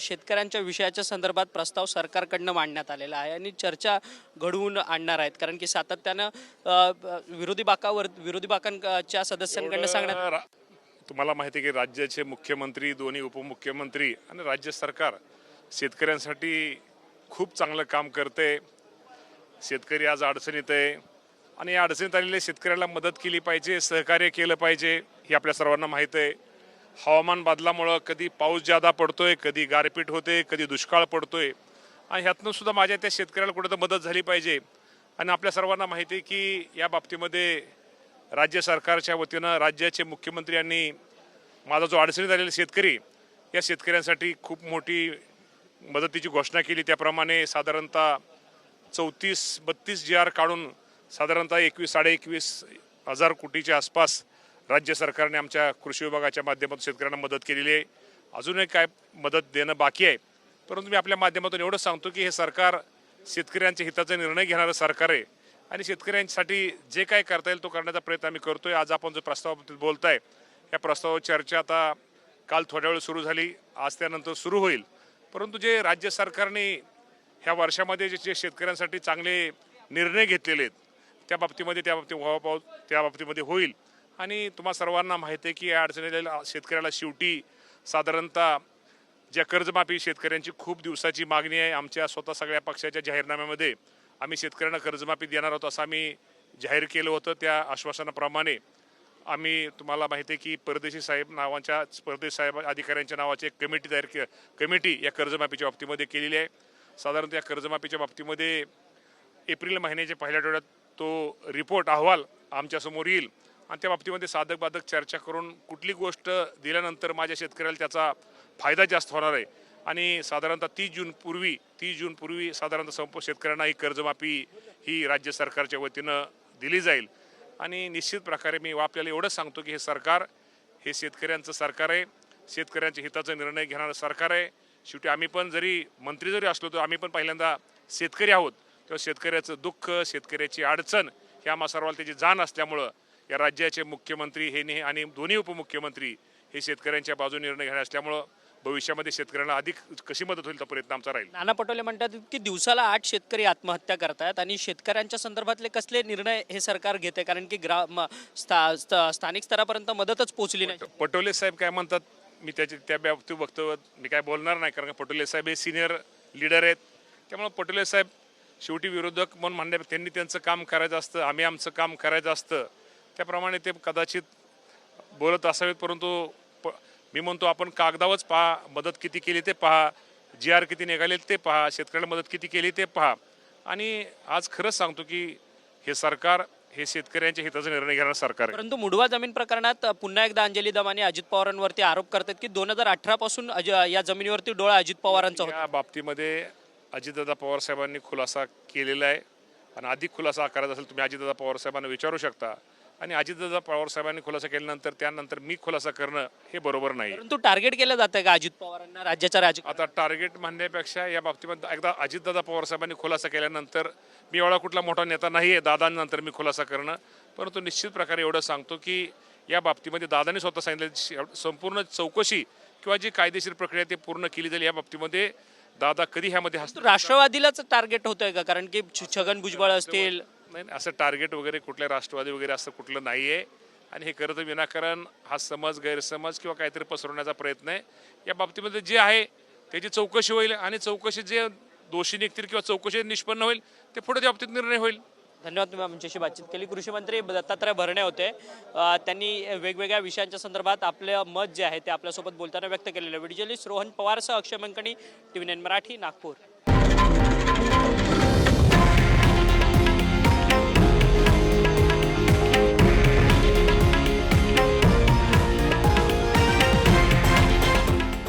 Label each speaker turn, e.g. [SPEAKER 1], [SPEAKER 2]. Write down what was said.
[SPEAKER 1] शेतकऱ्यांच्या विषयाच्या संदर्भात प्रस्ताव सरकारकडनं मांडण्यात आलेला आहे आणि चर्चा घडवून आणणार आहेत. कारण की सातत्यानं विरोधी बाकावर विरोधी बाकांच्या सदस्यांकडनं सांगण्यात
[SPEAKER 2] तुम्हाला माहिती आहे की राज्याचे मुख्यमंत्री दोन्ही उपमुख्यमंत्री आणि राज्य सरकार शेतकऱ्यांसाठी खूप चांगलं काम करते. शेतकरी आज अडचणीत आहे आणि या अडचणीत आलेल्या शेतकऱ्याला मदत केली पाहिजे सहकार्य केलं पाहिजे हे आपल्या सर्वांना माहीत आहे. हवामान बदलामुळं कधी पाऊस जादा पडतोय कधी गारपीट होते कधी दुष्काळ पडतोय. आणि ह्यातनं सुद्धा माझ्या त्या शेतकऱ्याला कुठं तर मदत झाली पाहिजे. आणि आपल्या सर्वांना माहिती आहे की या बाबतीमध्ये राज्य सरकारच्या वतीनं राज्याचे मुख्यमंत्री यांनी माझा जो अडचणीत आलेला शेतकरी या शेतकऱ्यांसाठी खूप मोठी मदतीची घोषणा केली. त्याप्रमाणे साधारणतः चौतीस बत्तीस जी आर काढून साधारणतः एकवीस साडे एकवीस हजार कोटीच्या आसपास राज्य सरकारने आमच्या कृषी विभागाच्या माध्यमातून शेतकऱ्यांना मदत केलेली आहे. अजूनही काय मदत देणं बाकी आहे. परंतु मी आपल्या माध्यमातून एवढं सांगतो की हे सरकार शेतकऱ्यांच्या हिताचा निर्णय घेणारं सरकार आहे. आणि शेतकऱ्यांसाठी जे काय करता येईल तो करण्याचा प्रयत्न आम्ही आहे आज आपण जो प्रस्तावाबद्दल बोलत आहे या प्रस्तावावर चर्चा आता काल थोड्या वेळ सुरू झाली. आज त्यानंतर सुरू होईल. परंतु जे राज्य सरकारने ह्या वर्षामध्ये जे जे शेतकऱ्यांसाठी चांगले निर्णय घेतलेले आहेत त्या बाबतीमध्ये त्या बाबतीत व्हावा त्या बाबतीमध्ये होईल. आणि तुम्हा सर्वांना माहिती आहे की या अडचणीला शेतकऱ्याला शेवटी साधारणतः ज्या कर्जमाफी शेतकऱ्यांची खूप दिवसाची मागणी आहे आमच्या स्वतः सगळ्या पक्षाच्या जाहीरनाम्यामध्ये आम्ही शेतकऱ्यांना कर्जमाफी देणार आहोत असं आम्ही जाहीर केलं होतं. त्या आश्वासनाप्रमाणे आम्ही तुम्हाला माहिती आहे की परदेशी साहेब नावाच्या परदेशी साहेब अधिकाऱ्यांच्या नावाची एक कमिटी तयार के कमिटी या कर्जमाफीच्या बाबतीमध्ये केलेली आहे. साधारणतः या कर्जमाफीच्या बाबतीमध्ये एप्रिल महिन्याच्या पहिल्या आठवड्यात तो रिपोर्ट अहवाल आमच्यासमोर येईल. आणि त्या बाबतीमध्ये साधक बाधक चर्चा करून कुठली गोष्ट दिल्यानंतर माझ्या शेतकऱ्याला त्याचा फायदा जास्त होणार आहे. आणि साधारणतः तीस जून पूर्वी तीस जून पूर्वी साधारणतः संप शेतकऱ्यांना ही कर्जमाफी ही राज्य सरकारच्या वतीनं दिली जाईल. आणि निश्चित प्रकारे मी आपल्याला एवढंच सांगतो की हे सरकार हे शेतकऱ्यांचं सरकार आहे. शेतकऱ्यांच्या हिताचा निर्णय घेणारं सरकार आहे. शेवटी आम्ही पण जरी मंत्री जरी असलो तर आम्ही पण पहिल्यांदा शेतकरी आहोत. तेव्हा शेतकऱ्याचं दुःख शेतकऱ्याची अडचण हे आम्हा सर्वाला त्याची जाण असल्यामुळं या राज्याचे मुख्यमंत्री हे ने आणि दोन्ही उपमुख्यमंत्री हे शेतकऱ्यांच्या बाजूने निर्णय घेणार असल्यामुळं भविष्यामध्ये शेतकऱ्यांना अधिक कशी मदत होईल तो प्रयत्न आमचा राहील.
[SPEAKER 1] नाना पटोले म्हणतात की दिवसाला आठ शेतकरी आत्महत्या करतायत आणि शेतकऱ्यांच्या संदर्भातले कसले निर्णय हे सरकार घेते? कारण की ग्रा म- स्था- स्थ- स्थानिक स्तरापर्यंत मदतच पोहोचली नाही.
[SPEAKER 2] पटोले साहेब काय म्हणतात? मी त्याच्या त्या बाबतीत वक्तव्य मी काय बोलणार नाही कारण पटोले साहेब हे सिनियर लीडर आहेत. त्यामुळे पटोले साहेब शेवटी विरोधक म्हणून म्हणण्या त्यांनी त्यांचं काम करायचं असतं आम्ही आमचं काम करायचं असतं. त्याप्रमाणे ते कदाचित बोलत असावेत परंतु प मी म्हणतो आपण कागदावरच पहा मदत किती केली ते पहा. जी आर किती निघाले ते पहा शेतकऱ्याला मदत किती केली ते पहा. आणि आज खरंच सांगतो की हे सरकार हे शेतकऱ्यांच्या हिताचा निर्णय घेणारं सरकार आहे.
[SPEAKER 1] परंतु मुडवा जमीन प्रकरणात पुन्हा एकदा अंजली दमाने अजित पवारांवरती आरोप करतात की दोन हजार अठरा पासून अज- या जमिनीवरती डोळा अजित पवारांचा होता.
[SPEAKER 2] या बाबतीमध्ये अजितदादा पवार साहेबांनी खुलासा केलेला आहे. आणि अधिक खुलासा करायचा असेल तुम्ही अजितदादा पवार साहेबांना विचारू शकता. आणि अजितदादा पवार साहेबांनी खुलासा केल्यानंतर त्यानंतर मी खुलासा करणं हे बरोबर नाही.
[SPEAKER 1] परंतु टार्गेट केलं जातं का अजित पवारांना राज्याच्या राज
[SPEAKER 2] आता टार्गेट म्हणण्यापेक्षा या बाबतीमध्ये एकदा अजितदादा पवार साहेबांनी खुलासा केल्यानंतर मी एवढा कुठला मोठा नेता नाही आहे दादांनंतर मी खुलासा करणं. परंतु निश्चित प्रकारे एवढं सांगतो की या बाबतीमध्ये दादांनी स्वतः सांगितलं संपूर्ण चौकशी किंवा जी कायदेशीर प्रक्रिया ते पूर्ण केली जाईल या बाबतीमध्ये दादा कधी ह्यामध्ये हस्त
[SPEAKER 1] राष्ट्रवादीलाच टार्गेट होतंय का? कारण की छ- छगन भुजबळ असतील
[SPEAKER 2] नाही नाही, असं टार्गेट वगैरे कुठल्या राष्ट्रवादी वगैरे असं कुठलं नाही आहे आणि हे करत विनाकारण हा समज गैरसमज किंवा काहीतरी पसरवण्याचा प्रयत्न आहे. या बाबतीमध्ये जे आहे त्याची चौकशी होईल आणि चौकशी जे दोषी निघतील किंवा चौकशी निष्पन्न होईल ते पुढे त्या बाबतीत निर्णय होईल.
[SPEAKER 1] धन्यवाद तुम्ही आमच्याशी बातचीत केली. कृषी मंत्री दत्तात्रय भरणे होते. त्यांनी वेगवेगळ्या विषयांच्या संदर्भात आपलं मत जे आहे ते आपल्यासोबत बोलताना व्यक्त केलेलं video Rohan पवारसह Akshay Mankani T V nine Marathi Nagpur.